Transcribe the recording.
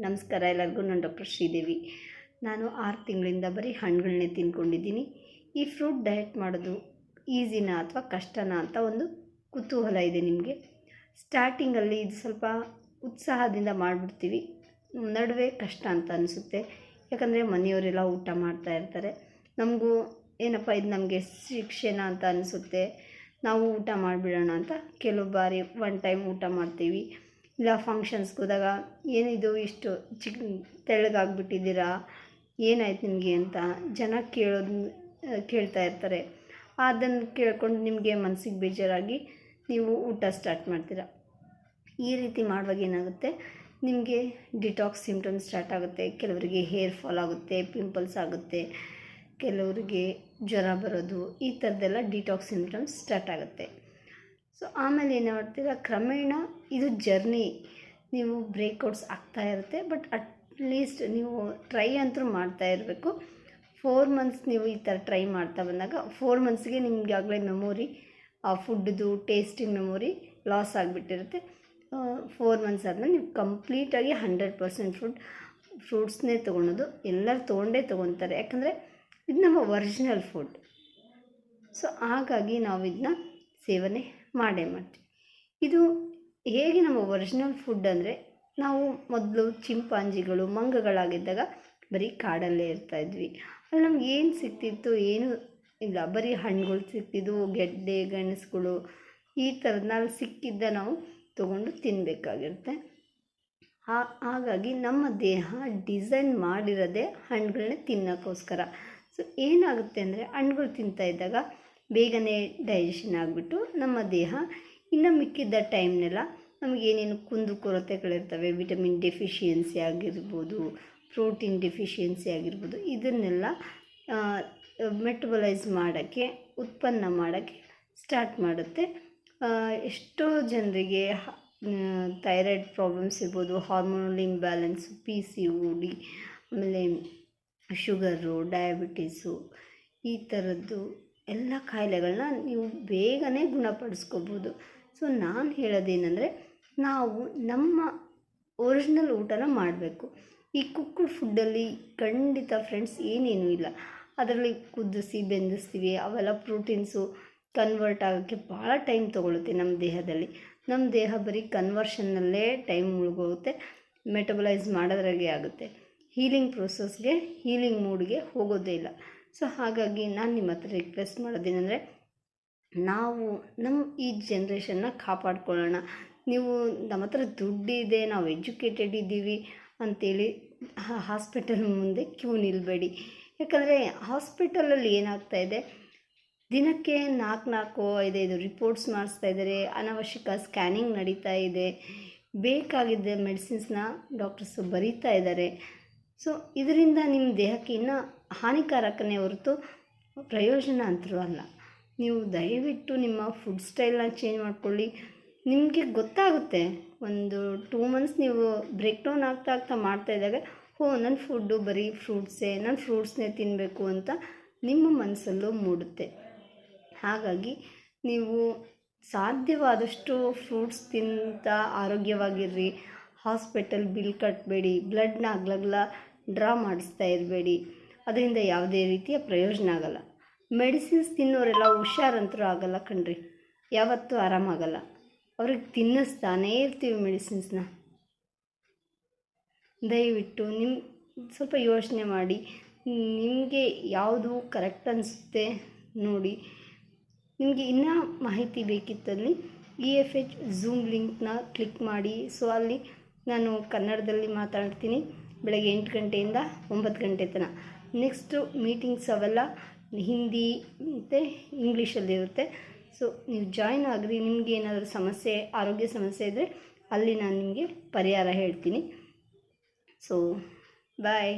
ನಮಸ್ಕಾರ ಎಲ್ಲರಿಗೂ, ನಾನು ಡಾಕ್ಟರ್ ಶ್ರೀದೇವಿ. ನಾನು ಆರು ತಿಂಗಳಿಂದ ಬರೀ ಹಣ್ಣುಗಳನ್ನೇ ತಿನ್ಕೊಂಡಿದ್ದೀನಿ. ಈ ಫ್ರೂಟ್ ಡಯಟ್ ಮಾಡೋದು ಈಸಿನಾ ಅಥವಾ ಕಷ್ಟನಾ ಅಂತ ಒಂದು ಕುತೂಹಲ ಇದೆ ನಿಮಗೆ. ಸ್ಟಾರ್ಟಿಂಗಲ್ಲಿ ಇದು ಸ್ವಲ್ಪ ಉತ್ಸಾಹದಿಂದ ಮಾಡಿಬಿಡ್ತೀವಿ. ನಡುವೆ ಕಷ್ಟ ಅಂತ ಅನಿಸುತ್ತೆ. ಯಾಕಂದರೆ ಮನೆಯವರೆಲ್ಲ ಊಟ ಮಾಡ್ತಾ ಇರ್ತಾರೆ. ನಮಗೂ ಏನಪ್ಪ ಇದು ನಮಗೆ ಶಿಕ್ಷೆನಾ ಅಂತ ಅನಿಸುತ್ತೆ. ನಾವು ಊಟ ಮಾಡಿಬಿಡೋಣ ಅಂತ ಕೆಲವು ಬಾರಿ ಒನ್ ಟೈಮ್ ಊಟ ಮಾಡ್ತೀವಿ. ಇಲ್ಲ ಫಂಕ್ಷನ್ಸ್ಗೆ ಹೋದಾಗ ಏನಿದು ಇಷ್ಟು ಚಿಕ್ ತೆಳ್ಳಗಾಗ್ಬಿಟ್ಟಿದ್ದೀರಾ? ಏನಾಯ್ತು ನಿಮಗೆ ಅಂತ ಜನ ಕೇಳೋದು ಕೇಳ್ತಾ ಇರ್ತಾರೆ. ಅದನ್ನು ಕೇಳ್ಕೊಂಡು ನಿಮಗೆ ಮನಸ್ಸಿಗೆ ಬೇಜಾರಾಗಿ ನೀವು ಊಟ ಸ್ಟಾರ್ಟ್ ಮಾಡ್ತೀರಾ. ಈ ರೀತಿ ಮಾಡುವಾಗ ಏನಾಗುತ್ತೆ? ನಿಮಗೆ ಡಿಟಾಕ್ಸ್ ಸಿಮ್ಟಮ್ಸ್ ಸ್ಟಾರ್ಟ್ ಆಗುತ್ತೆ. ಕೆಲವರಿಗೆ ಹೇರ್ ಫಾಲ್ ಆಗುತ್ತೆ, ಪಿಂಪಲ್ಸ್ ಆಗುತ್ತೆ, ಕೆಲವರಿಗೆ ಜ್ವರ ಬರೋದು, ಈ ಥರದ್ದೆಲ್ಲ ಡಿಟಾಕ್ಸ್ ಸಿಮ್ಟಮ್ಸ್ ಸ್ಟಾರ್ಟ್ ಆಗುತ್ತೆ. ಸೊ, ಆಮೇಲೆ ಏನು ಮಾಡ್ತೀರಾ? ಕ್ರಮೇಣ ಇದು ಜರ್ನಿ. ನೀವು ಬ್ರೇಕ್ಔಟ್ಸ್ ಆಗ್ತಾ ಇರುತ್ತೆ, ಬಟ್ ಅಟ್ಲೀಸ್ಟ್ ನೀವು ಟ್ರೈ ಅಂತೂ ಮಾಡ್ತಾ ಇರಬೇಕು. ಫೋರ್ ಮಂತ್ಸ್ ನೀವು ಈ ಥರ ಟ್ರೈ ಮಾಡ್ತಾ ಬಂದಾಗ, ಫೋರ್ ಮಂತ್ಸ್ಗೆ ನಿಮಗೆ ಆಗಲೇ ಮೆಮೊರಿ, ಆ ಫುಡ್ದು ಟೇಸ್ಟಿಂಗ್ ಮೆಮೊರಿ ಲಾಸ್ ಆಗಿಬಿಟ್ಟಿರುತ್ತೆ. ಫೋರ್ ಮಂತ್ಸ್ ಆದಮೇಲೆ ನೀವು ಕಂಪ್ಲೀಟಾಗಿ ಹಂಡ್ರೆಡ್ ಪರ್ಸೆಂಟ್ ಫುಡ್, ಫ್ರೂಟ್ಸ್ನೇ ತೊಗೊಳೋದು. ಎಲ್ಲರೂ ತೊಗೊಂಡೇ ತೊಗೊತಾರೆ ಯಾಕಂದರೆ ಇದು ನಮ್ಮ ಒರಿಜಿನಲ್ ಫುಡ್. ಸೊ, ಹಾಗಾಗಿ ನಾವು ಇದನ್ನ ಸೇವನೆ ಮಾಡೇ ಮಾಡ್ತೀವಿ. ಇದು ಹೇಗೆ ನಮ್ಮ ಒರಿಜಿನಲ್ ಫುಡ್ ಅಂದರೆ ನಾವು ಮೊದಲು ಚಿಂಪಾಂಜಿಗಳು, ಮಂಗಗಳಾಗಿದ್ದಾಗ ಬರೀ ಕಾಡಲ್ಲೇ ಇರ್ತಾಯಿದ್ವಿ ಅಲ್ಲಿ ನಮ್ಗೆ ಏನು ಸಿಗ್ತಿತ್ತು ಏನು ಇಲ್ಲ, ಬರೀ ಹಣ್ಣುಗಳು ಸಿಗ್ತಿದ್ವು ಗೆಡ್ಡೆ, ಗೆಣಸುಗಳು, ಈ ಥರದ್ನಲ್ಲಿ ಸಿಕ್ಕಿದ್ದ ನಾವು ತೊಗೊಂಡು ತಿನ್ನಬೇಕಾಗಿರುತ್ತೆ ಹಾಗಾಗಿ ನಮ್ಮ ದೇಹ ಡಿಸೈನ್ ಮಾಡಿರೋದೇ ಹಣ್ಣುಗಳನ್ನ ತಿನ್ನೋಕ್ಕೋಸ್ಕರ. ಸೊ ಏನಾಗುತ್ತೆ ಅಂದರೆ ಹಣ್ಣುಗಳು ತಿಂತಾ ಇದ್ದಾಗ ಬೇಗನೆ ಡೈಜೆಷನ್ ಆಗಿಬಿಟ್ಟು ನಮ್ಮ ದೇಹ ಇನ್ನು ಮಿಕ್ಕಿದ್ದ ಟೈಮ್ನೆಲ್ಲ ನಮಗೇನೇನು ಕುಂದು ಕೊರತೆಗಳಿರ್ತವೆ ವಿಟಮಿನ್ ಡೆಫಿಷಿಯನ್ಸಿ ಆಗಿರ್ಬೋದು ಪ್ರೋಟೀನ್ ಡೆಫಿಷಿಯನ್ಸಿ ಆಗಿರ್ಬೋದು, ಇದನ್ನೆಲ್ಲ ಮೆಟಬಲೈಸ್ ಮಾಡೋಕ್ಕೆ, ಉತ್ಪನ್ನ ಮಾಡೋಕ್ಕೆ ಸ್ಟಾರ್ಟ್ ಮಾಡುತ್ತೆ. ಎಷ್ಟೋ ಜನರಿಗೆ ಥೈರಾಯ್ಡ್ ಪ್ರಾಬ್ಲಮ್ಸ್ ಇರ್ಬೋದು hormonal imbalance P C O D ಆಮೇಲೆ ಶುಗರು ಡಯಾಬಿಟೀಸು ಈ ಥರದ್ದು ಎಲ್ಲ ಕಾಯಿಲೆಗಳನ್ನ ನೀವು ಬೇಗನೆ ಗುಣಪಡಿಸ್ಕೋಬೋದು. ಸೊ ನಾನು ಹೇಳೋದೇನೆಂದರೆ ನಾವು ನಮ್ಮ ಒರಿಜಿನಲ್ ಊಟನ ಮಾಡಬೇಕು. ಈ ಕುಕ್ಕಡ್ ಫುಡ್ಡಲ್ಲಿ ಖಂಡಿತ ಫ್ರೆಂಡ್ಸ್ ಏನೇನೂ ಇಲ್ಲ. ಅದರಲ್ಲಿ ಕುದಿಸಿ, ಬೆಂದಿಸ್ತೀವಿ, ಅವೆಲ್ಲ ಪ್ರೋಟೀನ್ಸು ಕನ್ವರ್ಟ್ ಆಗೋಕ್ಕೆ ಭಾಳ ಟೈಮ್ ತೊಗೊಳುತ್ತೆ ನಮ್ಮ ದೇಹದಲ್ಲಿ. ನಮ್ಮ ದೇಹ ಬರೀ ಕನ್ವರ್ಷನ್ನಲ್ಲೇ ಟೈಮ್ ಮುಳುಗೋಗುತ್ತೆ ಮೆಟಬಲೈಸ್ ಮಾಡೋದ್ರಾಗೆ ಆಗುತ್ತೆ. ಹೀಲಿಂಗ್ ಪ್ರೊಸೆಸ್ಗೆ ಹೀಲಿಂಗ್ ಮೂಡ್ಗೆ ಹೋಗೋದೇ ಇಲ್ಲ. ಸೊ ಹಾಗಾಗಿ ನಾನು ನಿಮ್ಮ ಹತ್ರ ರಿಕ್ವೆಸ್ಟ್ ಮಾಡೋದೇನೆಂದರೆ ನಾವು ನಮ್ಮ ಈ ಜನ್ರೇಷನ್ನ ಕಾಪಾಡ್ಕೊಳ್ಳೋಣ. ನೀವು ನಮ್ಮ ಹತ್ರ ದುಡ್ಡಿದೆ, ನಾವು ಎಜುಕೇಟೆಡ್ ಇದ್ದೀವಿ ಅಂತೇಳಿ ಹಾಸ್ಪಿಟಲ್ ಮುಂದೆ ಕ್ಯೂ ನಿಲ್ಲಬೇಡಿ ಯಾಕಂದರೆ ಹಾಸ್ಪಿಟಲಲ್ಲಿ ಏನಾಗ್ತಾ ಇದೆ? ದಿನಕ್ಕೆ ನಾಲ್ಕು ನಾಲ್ಕು, ಐದೈದು ರಿಪೋರ್ಟ್ಸ್ ಮಾಡಿಸ್ತಾ ಇದ್ದಾರೆ. ಅನವಶ್ಯಕ ಸ್ಕ್ಯಾನಿಂಗ್ ನಡೀತಾ ಇದೆ. ಬೇಕಾಗಿದ್ದ ಮೆಡಿಸಿನ್ಸ್ನ ಡಾಕ್ಟರ್ಸು ಬರೀತಾ ಇದ್ದಾರೆ. ಸೊ ಇದರಿಂದ ನಿಮ್ಮ ದೇಹಕ್ಕೆ ಇನ್ನೂ ಹಾನಿಕಾರಕನೇ ಹೊರತು ಪ್ರಯೋಜನ ಅಂತರೂ ಅಲ್ಲ. ನೀವು ದಯವಿಟ್ಟು ನಿಮ್ಮ ಫುಡ್ ಸ್ಟೈಲ್ನ ಚೇಂಜ್ ಮಾಡ್ಕೊಳ್ಳಿ. ನಿಮಗೆ ಗೊತ್ತಾಗುತ್ತೆ, ಒಂದು ಟೂ ಮಂತ್ಸ್ ನೀವು ಬ್ರೇಕ್ ಡೌನ್ ಆಗ್ತಾ ಆಗ್ತಾ ಮಾಡ್ತಾ ಇದ್ದಾಗ ಓ ನನ್ನ ಫುಡ್ಡು ಬರೀ ಫ್ರೂಟ್ಸೇ ನನ್ನ ಫ್ರೂಟ್ಸ್ನೇ ತಿನ್ನಬೇಕು ಅಂತ ನಿಮ್ಮ ಮನಸ್ಸಲ್ಲೂ ಮೂಡುತ್ತೆ. ಹಾಗಾಗಿ ನೀವು ಸಾಧ್ಯವಾದಷ್ಟು ಫ್ರೂಟ್ಸ್ ತಿಂತ ಆರೋಗ್ಯವಾಗಿರ್ರಿ. ಹಾಸ್ಪಿಟಲ್ ಬಿಲ್ ಕಟ್ಟಬೇಡಿ ಬ್ಲಡ್ನ ಅಗ್ಲಗ್ಲ ಡ್ರಾ ಮಾಡಿಸ್ತಾ ಇರಬೇಡಿ. ಅದರಿಂದ ಯಾವುದೇ ರೀತಿಯ ಪ್ರಯೋಜನ ಆಗಲ್ಲ. ಮೆಡಿಸಿನ್ಸ್ ತಿನ್ನೋರೆಲ್ಲ ಹುಷಾರಂತರೂ ಆಗಲ್ಲ ಕಣ್ರಿ. ಯಾವತ್ತೂ ಆರಾಮಾಗಲ್ಲ. ಅವ್ರಿಗೆ ತಿನ್ನಿಸ್ತಾನೇ ಇರ್ತೀವಿ ಮೆಡಿಸಿನ್ಸ್ನ. ದಯವಿಟ್ಟು ನಿಮ್ಮ ಸ್ವಲ್ಪ ಯೋಚನೆ ಮಾಡಿ. ನಿಮಗೆ ಯಾವುದು ಕರೆಕ್ಟ್ ಅನಿಸುತ್ತೆ ನೋಡಿ. ನಿಮಗೆ ಇನ್ನೂ ಮಾಹಿತಿ ಬೇಕಿತ್ತಲ್ಲಿ ಇ ಎಫ್ ಎಚ್ ಝೂಮ್ ಲಿಂಕ್ನ ಕ್ಲಿಕ್ ಮಾಡಿ. ಸೊ, ಅಲ್ಲಿ ನಾನು ಕನ್ನಡದಲ್ಲಿ ಮಾತಾಡ್ತೀನಿ. ಬೆಳಗ್ಗೆ ಎಂಟು ಗಂಟೆಯಿಂದ ಒಂಬತ್ತು ಗಂಟೆ ತನಕ. ನೆಕ್ಸ್ಟು ಮೀಟಿಂಗ್ಸ್ ಅವೆಲ್ಲ ಹಿಂದಿ ಮತ್ತು ಇಂಗ್ಲೀಷಲ್ಲಿರುತ್ತೆ ಸೊ ನೀವು ಜಾಯ್ನ್ ಆಗಿರಿ, ನಿಮಗೆ ಏನಾದರೂ ಸಮಸ್ಯೆ, ಆರೋಗ್ಯ ಸಮಸ್ಯೆ ಇದ್ದರೆ ಅಲ್ಲಿ ನಾನು ನಿಮಗೆ ಪರಿಹಾರ ಹೇಳ್ತೀನಿ. So bye